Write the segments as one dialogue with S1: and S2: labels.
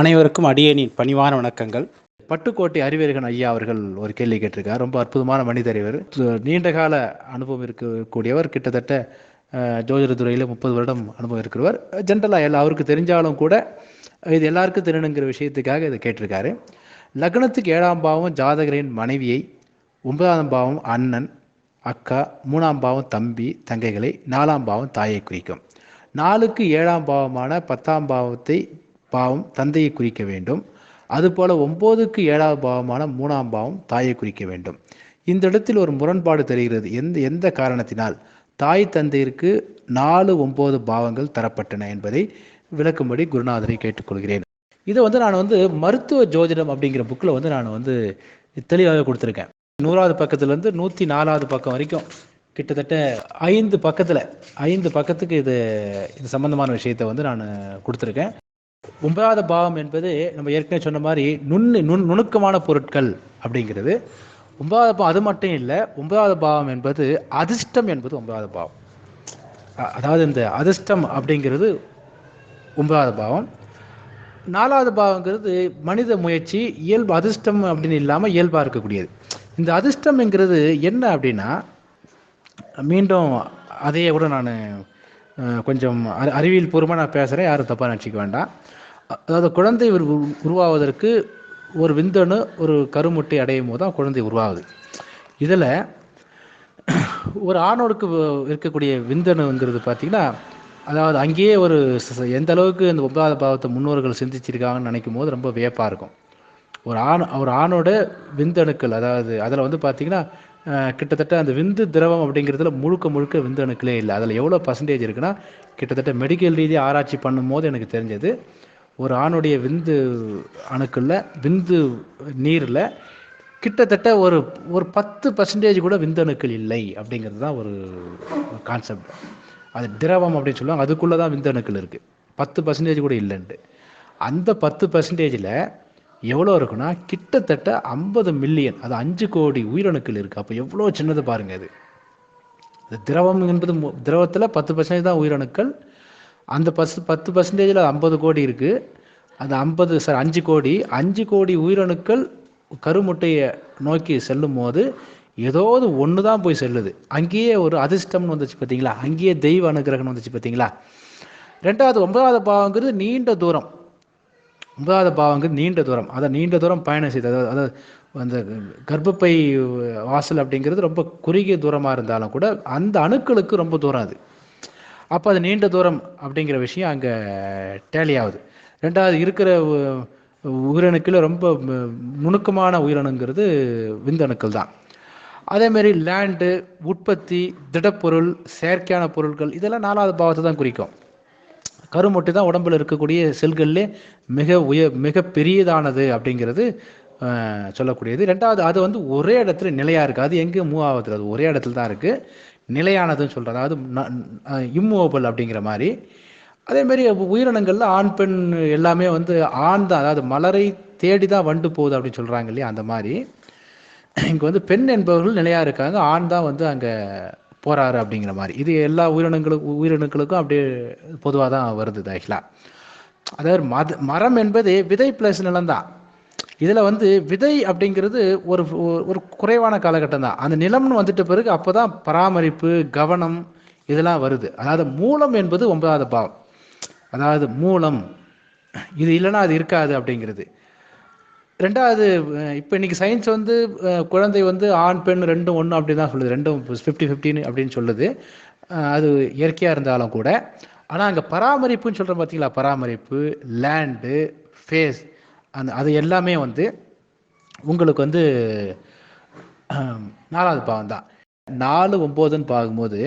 S1: அனைவருக்கும் அடியேனின் பணிவான வணக்கங்கள். பட்டுக்கோட்டை அறிவர்கள் ஐயா அவர்கள் ஒரு கேள்வி கேட்டிருக்கார். ரொம்ப அற்புதமான மனிதர் இவர் நீண்ட கால அனுபவம் இருக்கக்கூடியவர். கிட்டத்தட்ட ஜோதிட துறையில் முப்பது வருடம் அனுபவம் இருக்கிறவர். ஜென்ரலாக எல்லா அவருக்கு தெரிஞ்சாலும் கூட இது எல்லாருக்கும் தெரியணுங்கிற விஷயத்துக்காக இதை கேட்டிருக்காரு. லக்னத்துக்கு ஏழாம் பாவம் ஜாதகரின் மனைவியை ஒன்பதாம் பாவம் அண்ணன் அக்கா மூணாம் பாவம் தம்பி தங்கைகளை நாலாம் பாவம் தாயை குறிக்கும். நாலுக்கு ஏழாம் பாவமான பத்தாம் பாவத்தை பாவம் தந்தையை குறிக்க வேண்டும். அதுபோல ஒன்பதுக்கு ஏழாவது பாவமான மூணாம் பாவம் தாயை குறிக்க வேண்டும். இந்த இடத்தில் ஒரு முரண்பாடு தெரிகிறது. எந்த எந்த காரணத்தினால்? தாய் தந்தையிற்கு நாலு ஒன்பது பாவங்கள் தரப்பட்டன என்பதை விளக்கும்படி குருநாதரை கேட்டுக்கொள்கிறேன். இதை வந்து நான் வந்து மருத்துவ ஜோதிடம் அப்படிங்கிற புக்கில் வந்து நான் வந்து தெளிவாக கொடுத்துருக்கேன். நூறாவது பக்கத்துலேருந்து நூற்றி நாலாவது பக்கம் வரைக்கும் கிட்டத்தட்ட ஐந்து பக்கத்தில் ஐந்து பக்கத்துக்கு இது இது சம்மந்தமான விஷயத்தை வந்து நான் கொடுத்துருக்கேன். ஒன்பதாவது பாவம் என்பது நம்ம ஏற்கனவே சொன்ன மாதிரி நுண்ணு நுண் நுணுக்கமான பொருட்கள் அப்படிங்கிறது. ஒன்பதாவது பாவம் அது மட்டும் இல்லை ஒன்பதாவது பாவம் என்பது அதிர்ஷ்டம் என்பது ஒன்பதாவது பாவம். அதாவது இந்த அதிர்ஷ்டம் அப்படிங்கிறது ஒன்பதாவது பாவம். நாலாவது பாவங்கிறது மனித முயற்சி இயல்பு அதிர்ஷ்டம் அப்படின்னு இல்லாமல் இயல்பாக இருக்கக்கூடியது. இந்த அதிர்ஷ்டம்ங்கிறது என்ன அப்படின்னா மீண்டும் அதையே கூட நான் கொஞ்சம் அறி- அறிவியல் பூர்வமாக நான் பேசுகிறேன் யாரும் தப்பாக நினச்சிக்க வேண்டாம். அதாவது குழந்தை உருவாவதற்கு ஒரு விந்தணு ஒரு கருமுட்டை அடையும் போது தான் குழந்தை உருவாகுது. இதில் ஒரு ஆணோருக்கு இருக்கக்கூடிய விந்தணுங்கிறது பார்த்தீங்கன்னா அதாவது அங்கேயே ஒரு எந்த அளவுக்கு இந்த ஒன்பதாவது பாவத்தை முன்னோர்கள் சிந்திச்சிருக்காங்கன்னு நினைக்கும் போது ரொம்ப வியப்பாக இருக்கும். ஒரு ஆண் ஒரு ஆணோட விந்தணுக்கள் அதாவது அதில் வந்து பார்த்திங்கன்னா கிட்டத்தட்ட அந்த விந்து திரவம் அப்படிங்கிறதுல முழுக்க முழுக்க விந்தணுக்களே இல்லை. அதில் எவ்வளோ பர்சன்டேஜ் இருக்குன்னா கிட்டத்தட்ட மெடிக்கல் ரீதியாக ஆராய்ச்சி பண்ணும்போது எனக்கு தெரிஞ்சது ஒரு ஆணுடைய விந்து அணுக்களில் விந்து நீரில் கிட்டத்தட்ட ஒரு ஒரு பத்து பர்சன்டேஜ் கூட விந்து அணுக்கள் இல்லை அப்படிங்கிறது தான் ஒரு கான்செப்ட் அது திரவம் அப்படின்னு சொல்லுவாங்க அதுக்குள்ளே தான் விந்தணுக்கள் இருக்குது பத்து பர்சன்டேஜ் கூட இல்லைன்ட்டு. அந்த பத்து பர்சன்டேஜில் எவ்வளோ இருக்குன்னா கிட்டத்தட்ட ஐம்பது மில்லியன் அது அஞ்சு கோடி உயிரணுக்கள் இருக்குது அப்போ எவ்வளோ சின்னது பாருங்கள் அது இந்த திரவம் என்பது திரவத்தில் பத்து பர்சன்டேஜ் தான் உயிரணுக்கள். அந்த பஸ் பத்து பர்சன்டேஜில் ஐம்பது கோடி இருக்குது அந்த ஐம்பது சார் அஞ்சு கோடி அஞ்சு கோடி உயிரணுக்கள் கருமுட்டையை நோக்கி செல்லும் போது ஏதாவது ஒன்று தான் போய் செல்லுது. அங்கேயே ஒரு அதிர்ஷ்டம்னு வந்துச்சு பார்த்தீங்களா அங்கேயே தெய்வ அனுகிரகம்னு வந்துச்சு பார்த்தீங்களா ரெண்டாவது ஒன்பதாவது பாவங்கிறது நீண்ட தூரம். ஒன்பதாவது பாவங்கிறது நீண்ட தூரம். அதை நீண்ட தூரம் பயணம் செய்து அதாவது அதாவது அந்த கர்ப்பப்பை வாசல் அப்படிங்கிறது ரொம்ப குறுகிய தூரமாக இருந்தாலும் கூட அந்த அணுக்களுக்கு ரொம்ப தூரம் அது. அப்போ அது நீண்ட தூரம் அப்படிங்கிற விஷயம் அங்கே டேலி ஆகுது. ரெண்டாவது இருக்கிற உயிரணுக்கில் ரொம்ப நுணுக்கமான உயிரணுங்கிறது விந்தணுக்கள் தான். அதேமாரி லேண்டு உற்பத்தி திடப்பொருள் செயற்கையான பொருட்கள் இதெல்லாம் நாலாவது பாவத்தை தான் குறிக்கும். கருமுட்டை தான் உடம்புல இருக்கக்கூடிய செல்கள்லே மிக உய மிக பெரியதானது அப்படிங்கிறது சொல்லக்கூடியது. ரெண்டாவது அது வந்து ஒரே இடத்துல நிலையாக இருக்குது அது எங்கேயும் மூவ் ஆகுது? அது ஒரே இடத்துல தான் இருக்குது நிலையானதுன்னு சொல்கிறது அதாவது இம்மூவபிள் அப்படிங்கிற மாதிரி. அதே மாதிரி ஆண் பெண் எல்லாமே வந்து ஆண் தான் அதாவது மலரை தேடி தான் வண்டு போகுது அப்படின்னு சொல்கிறாங்க இல்லையா? அந்த மாதிரி. இங்கே வந்து பெண் என்பவர்கள் நிலையாக இருக்காங்க. ஆண் தான் வந்து அங்கே போறாரு அப்படிங்கிற மாதிரி. இது எல்லா உயிரினங்களுக்கும் உயிரினங்களுக்கும் அப்படியே பொதுவாக தான் வருது ஆக்சுவலாக அதாவது மத மரம் என்பது விதை ப்ளஸ் நிலம்தான் இதில் வந்து விதை அப்படிங்கிறது ஒரு ஒரு- ஒரு குறைவான காலகட்டம் தான். அந்த நிலம்னு வந்துட்ட பிறகு அப்போ தான் பராமரிப்பு கவனம் இதெல்லாம் வருது. அதாவது மூலம் என்பது ஒன்பதாவது பாவம். அதாவது மூலம். இது இல்லைன்னா அது இருக்காது அப்படிங்கிறது. ரெண்டாவது இப்போ இன்னைக்கு சயின்ஸ் வந்து குழந்தை வந்து ஆண் பெண் ரெண்டும் ஒன்று அப்படி தான் சொல்லுது. ரெண்டும் ஃபிஃப்டி ஃபிஃப்டின்னு அப்படின்னு சொல்லுது. அது இயற்கையாக இருந்தாலும் கூட. ஆனால் அங்கே பராமரிப்புன்னு சொல்கிறோம் பார்த்தீங்களா பராமரிப்பு லேண்டு ஃபேஸ் அந்த அது எல்லாமே வந்து உங்களுக்கு வந்து நாலாவது பாவம் தான். நாலு ஒம்போதுன்னு பார்க்கும்போது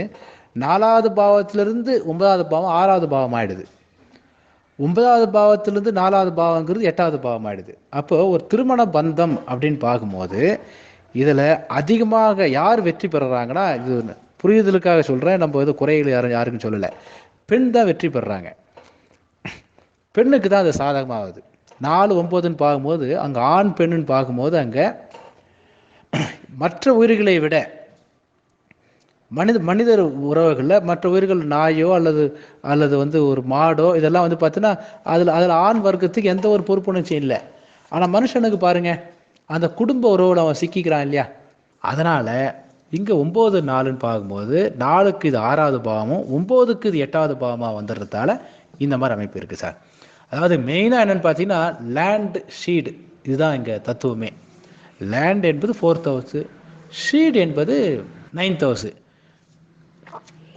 S1: நாலாவது பாவத்திலிருந்து ஒன்பதாவது பாவம் ஆறாவது பாவம் ஆயிடுது. ஒன்பதாவது பாவத்திலிருந்து நாலாவது பாவங்கிறது எட்டாவது பாவம் ஆயிடுது அப்போ ஒரு திருமண பந்தம் அப்படின்னு பார்க்கும்போது இதில் அதிகமாக யார் வெற்றி பெறுறாங்கன்னா இது புரியுதலுக்காக சொல்கிறேன் நம்ம எதுவும் குறைகள் யாரும் யாருக்கும் சொல்லலை. பெண் தான் வெற்றி பெறுறாங்க. பெண்ணுக்கு தான் அது சாதகமாகுது. நாலு ஒம்பதுன்னு பார்க்கும்போது அங்கே ஆண் பெண்ணுன்னு பார்க்கும்போது அங்கே மற்ற உயிர்களை விட மனித மனிதர் உறவுகளில் மற்ற உயிர்கள் நாயோ அல்லது அல்லது வந்து ஒரு மாடோ இதெல்லாம் வந்து பார்த்தீங்கன்னா அதில் அதில் ஆண் வர்க்கத்துக்கு எந்த ஒரு பொறுப்புணர்ச்சியும் இல்லை. ஆனால் மனுஷனுக்கு பாருங்க அந்த குடும்ப உறவில் அவன் சிக்கிக்கிறான் இல்லையா? அதனால் இங்கே ஒம்பது நாலுன்னு பார்க்கும்போது நாலுக்கு இது ஆறாவது பாவமும் ஒம்போதுக்கு இது எட்டாவது பாவமாக வந்துடுறதால இந்த மாதிரி அமைப்பு இருக்குது சார். அதாவது மெயினாக என்னென்னு பார்த்தீங்கன்னா லேண்ட் ஷீடு இதுதான் இங்கே தத்துவமே. லேண்ட் என்பது ஃபோர்த் ஹவுஸு ஷீட் என்பது நைன்த் ஹவுஸு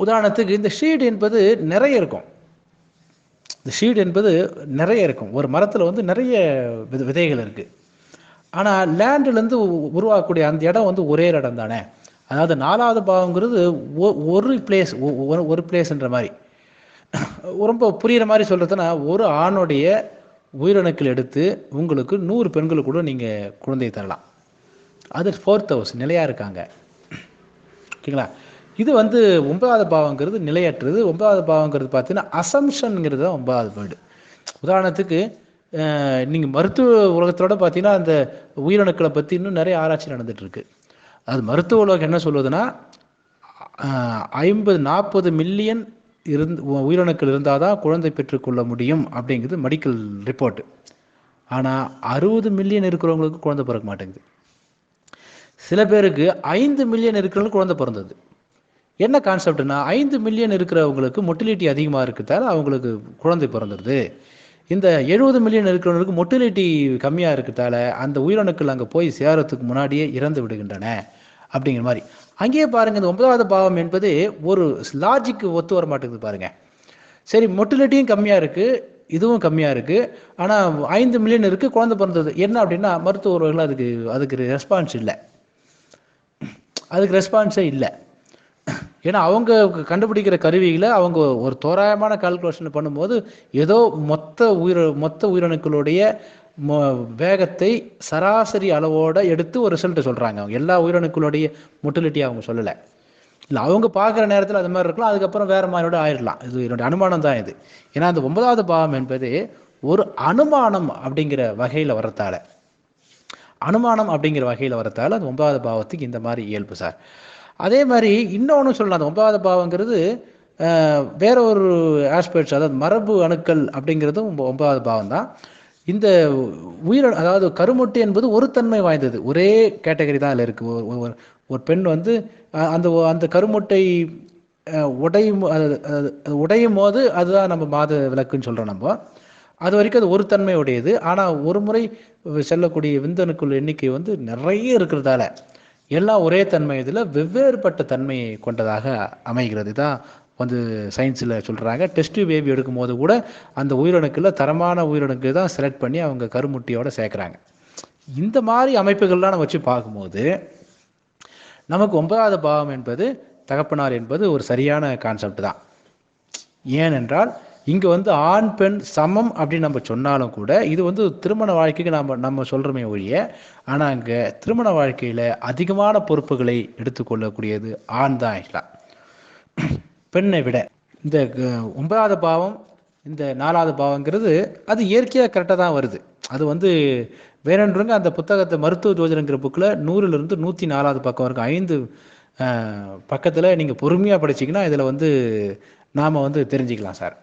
S1: உதாரணத்துக்கு இந்த ஷீட் என்பது நிறைய இருக்கும். இந்த ஷீட் என்பது நிறைய இருக்கும். ஒரு மரத்தில் வந்து நிறைய வித விதைகள் இருக்குது ஆனால் லேண்டுலேருந்து உருவாக்கக்கூடிய அந்த இடம் வந்து ஒரே இடம் தானே? அதாவது நாலாவது பாவங்கிறது ஒரு பிளேஸ் ஒரு பிளேஸ்ன்ற மாதிரி. ரொம்ப புரிகிற மாதிரி சொல்கிறதுனா ஒரு ஆணுடைய உயிரணுக்கள் எடுத்து உங்களுக்கு நூறு பெண்கள் கூட நீங்கள் குழந்தையை தரலாம். அது ஃபோர்த் ஹவுஸ் நிலையாக இருக்காங்க. ஓகேங்களா? இது வந்து ஒன்பதாவது பாவங்கிறது நிலையற்றது. ஒன்பதாவது பாவங்கிறது பார்த்தீங்கன்னா அசம்ஷன்ங்கிறது தான் ஒன்பதாவது வேர்டு உதாரணத்துக்கு நீங்கள் மருத்துவ உலகத்தோட பார்த்தீங்கன்னா அந்த உயிரணுக்களை பற்றி இன்னும் நிறைய ஆராய்ச்சி நடந்துகிட்ருக்கு அது மருத்துவ உலகம் என்ன சொல்லுதுன்னா ஐம்பது நாற்பது மில்லியன் இருந்து உயிரணுக்கள் இருந்தால் தான் குழந்தை பெற்றுக்கொள்ள முடியும் அப்படிங்கிறது மெடிக்கல் ரிப்போர்ட்டு ஆனால் அறுபது மில்லியன் இருக்கிறவங்களுக்கு குழந்தை பிறக்க மாட்டேங்குது. சில பேருக்கு ஐந்து மில்லியன் இருக்கிறவங்களுக்கு குழந்தை பிறந்தது. என்ன கான்செப்ட்னா ஐந்து மில்லியன் இருக்கிறவங்களுக்கு மொட்டிலிட்டி அதிகமாக இருக்கிறதால அவங்களுக்கு குழந்தை பிறந்துடுது இந்த எழுபது மில்லியன் இருக்கிறவங்களுக்கு மொட்டிலிட்டி கம்மியாக இருக்கிறதால அந்த உயிரணுக்கள் அங்கே போய் சேரத்துக்கு முன்னாடியே இறந்து விடுகின்றன அப்படிங்கிற மாதிரி. அங்கேயே பாருங்கள் இந்த ஒன்பதாவது பாவம் என்பது ஒரு லாஜிக்கு ஒத்து வர மாட்டேங்குது பாருங்கள் சரி மொட்டிலிட்டியும் கம்மியாக இருக்குது இதுவும் கம்மியாக இருக்குது ஆனால் ஐந்து மில்லியன் இருக்குது குழந்தை பிறந்தது. என்ன அப்படின்னா மருத்துவர்கள் அதுக்கு அதுக்கு ரெஸ்பான்ஸ் இல்லை. அதுக்கு ரெஸ்பான்ஸே இல்லை. ஏன்னா அவங்க கண்டுபிடிக்கிற கருவிகளை அவங்க ஒரு தோராயமான கால்குலேஷன் பண்ணும்போது ஏதோ மொத்த உயிர் மொத்த உயிரணுக்களுடைய வேகத்தை சராசரி அளவோட எடுத்து ஒரு ரிசல்ட் சொல்கிறாங்க அவங்க எல்லா உயிரணுக்களுடைய மொட்டிலிட்டி அவங்க சொல்லலை. இல்லை அவங்க பார்க்குற நேரத்தில் அது மாதிரி இருக்கலாம். அதுக்கப்புறம் வேறு மாதிரியோட ஆயிடலாம் இது என்னுடைய அனுமானம் தான் இது. ஏன்னா அந்த ஒன்பதாவது பாவம் என்பது ஒரு அனுமானம் அப்படிங்கிற வகையில் வரத்தால அனுமானம் அப்படிங்கிற வகையில் வரத்தால அது ஒன்பதாவது பாவத்துக்கு இந்த மாதிரி இயல்பு சார். அதே மாதிரி இன்னொன்று சொல்லலாம். அந்த ஒன்பதாவது பாவங்கிறது வேற ஒரு ஆஸ்பெக்ட்ஸ் அதாவது மரபு அணுக்கள் அப்படிங்கிறதும் ஒன்பதாவது பாவம் தான் இந்த உயிர் அதாவது கருமுட்டை என்பது ஒரு தன்மை வாய்ந்தது. ஒரே கேட்டகரி தான் அதில் இருக்குது ஒரு ஒரு பெண் வந்து அந்த அந்த கருமுட்டை உடையும் உடையும் போது அதுதான் நம்ம மாத விளக்குன்னு சொல்கிறோம் நம்ம. அது வரைக்கும் அது ஒரு தன்மை உடையது. ஆனால் ஒரு முறை செல்லக்கூடிய விந்தணுக்கள் எண்ணிக்கை வந்து நிறைய இருக்கிறதால எல்லாம் ஒரே தன்மை இதில் வெவ்வேறுபட்ட தன்மையை கொண்டதாக அமைகிறது. தான் வந்து சயின்ஸில் சொல்கிறாங்க டெஸ்ட் பேபி எடுக்கும்போது கூட அந்த உயிரணுக்கில் தரமான உயிரணுக்கு தான் செலக்ட் பண்ணி அவங்க கருமுட்டியோட சேர்க்குறாங்க. இந்த மாதிரி அமைப்புகள்லாம் நம்ம வச்சு பார்க்கும்போது நமக்கு ஒன்பதாவது பாவம் என்பது தகப்பனார் என்பது ஒரு சரியான கான்செப்ட் தான். ஏனென்றால் இங்கே வந்து ஆண் பெண் சமம் அப்படின்னு நம்ம சொன்னாலும் கூட இது வந்து திருமண வாழ்க்கைக்கு நம்ம நம்ம சொல்கிறோமே ஒழிய ஆனால் அங்கே திருமண வாழ்க்கையில் அதிகமான பொறுப்புகளை எடுத்துக்கொள்ளக்கூடியது ஆண் தான் ஆகலாம் பெண்ணை விட இந்த ஒன்பதாவது பாவம் இந்த நாலாவது பாவங்கிறது அது இயற்கையாக கரெக்டாக தான் வருது. அது வந்து வேறொன்றுங்க அந்த புத்தகத்தை மருத்துவ ஜோஜனங்கிற புக்கில் நூறுலேருந்து நூற்றி நாலாவது பக்கம் வரைக்கும் ஐந்து பக்கத்தில் நீங்கள் பொறுமையாக படிச்சிங்கன்னா இதில் வந்து நாம் வந்து தெரிஞ்சுக்கலாம் சார்.